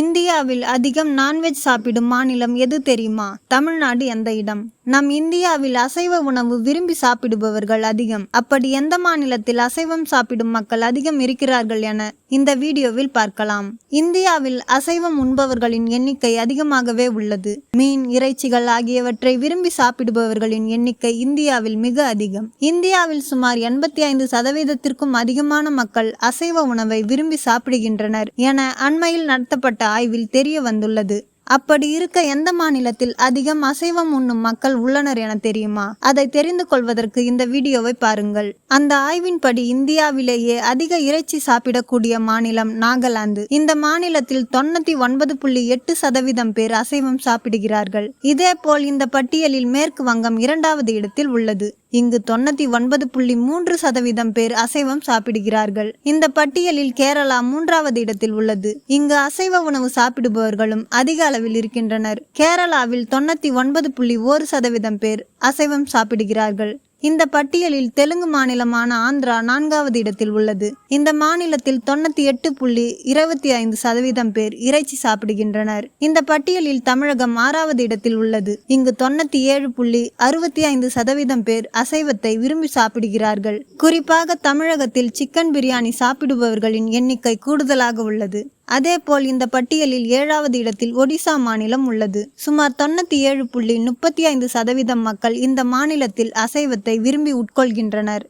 இந்தியாவில் அதிகம் நான்வெஜ் சாப்பிடும் மாநிலம் எது தெரியுமா? தமிழ்நாடு எந்த இடம்? நம் இந்தியாவில் அசைவ உணவு விரும்பி சாப்பிடுபவர்கள் அதிகம். அப்படி எந்த மாநிலத்தில் அசைவம் சாப்பிடும் மக்கள் அதிகம் இருக்கிறார்கள் என இந்த வீடியோவில் பார்க்கலாம். இந்தியாவில் அசைவம் உண்பவர்களின் எண்ணிக்கை அதிகமாகவே உள்ளது. மீன் இறைச்சிகள் ஆகியவற்றை விரும்பி சாப்பிடுபவர்களின் எண்ணிக்கை இந்தியாவில் மிக அதிகம். இந்தியாவில் சுமார் எண்பத்தி ஐந்து சதவீதத்திற்கும் அதிகமான மக்கள் அசைவ உணவை விரும்பி சாப்பிடுகின்றனர் என அண்மையில் நடத்தப்பட்ட ஆய்வில் தெரிய வந்துள்ளது அப்படி இருக்க எந்த மாநிலத்தில் அதிகம் அசைவம் உண்ணும் மக்கள் உள்ளனர் என தெரியுமா? அதை தெரிந்து கொள்வதற்கு இந்த வீடியோவை பாருங்கள். அந்த ஆய்வின்படி இந்தியாவிலேயே அதிக இறைச்சி சாப்பிடக்கூடிய மாநிலம் நாகாலாந்து. இந்த மாநிலத்தில் தொண்ணூத்தி ஒன்பது புள்ளி எட்டு சதவீதம் பேர் அசைவம் சாப்பிடுகிறார்கள். இதேபோல் இந்த பட்டியலில் மேற்கு வங்கம் இரண்டாவது இடத்தில் உள்ளது. இங்கு தொண்ணூத்தி ஒன்பது புள்ளி மூன்று சதவீதம் பேர் அசைவம் சாப்பிடுகிறார்கள். இந்த பட்டியலில் கேரளா மூன்றாவது இடத்தில் உள்ளது. இங்கு அசைவ உணவு சாப்பிடுபவர்களும் அதிக அளவில் இருக்கின்றனர். கேரளாவில் தொண்ணூத்தி ஒன்பது புள்ளி ஒரு சதவீதம் பேர் அசைவம் சாப்பிடுகிறார்கள். இந்த பட்டியலில் தெலுங்கு மாநிலமான ஆந்திரா நான்காவது இடத்தில் உள்ளது. இந்த மாநிலத்தில் தொண்ணூத்தி எட்டு புள்ளி இருபத்தி ஐந்து சதவீதம் பேர் இறைச்சி சாப்பிடுகின்றனர். இந்த பட்டியலில் தமிழகம் ஆறாவது இடத்தில் உள்ளது. இங்கு தொண்ணூத்தி ஏழு புள்ளி அறுபத்தி ஐந்து சதவீதம் பேர் அசைவத்தை விரும்பி சாப்பிடுகிறார்கள். குறிப்பாக தமிழகத்தில் சிக்கன் பிரியாணி சாப்பிடுபவர்களின் எண்ணிக்கை கூடுதலாக உள்ளது. அதேபோல் இந்த பட்டியலில் ஏழாவது இடத்தில் ஒடிசா மாநிலம் உள்ளது. சுமார் தொண்ணூத்தி ஏழு புள்ளி முப்பத்தி ஐந்து சதவீதம் மக்கள் இந்த மாநிலத்தில் அசைவத்தை விரும்பி உட்கொள்கின்றனர்.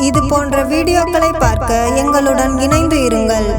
இது போன்ற வீடியோக்களை பார்க்க எங்களுடன் இணைந்து இருங்கள்.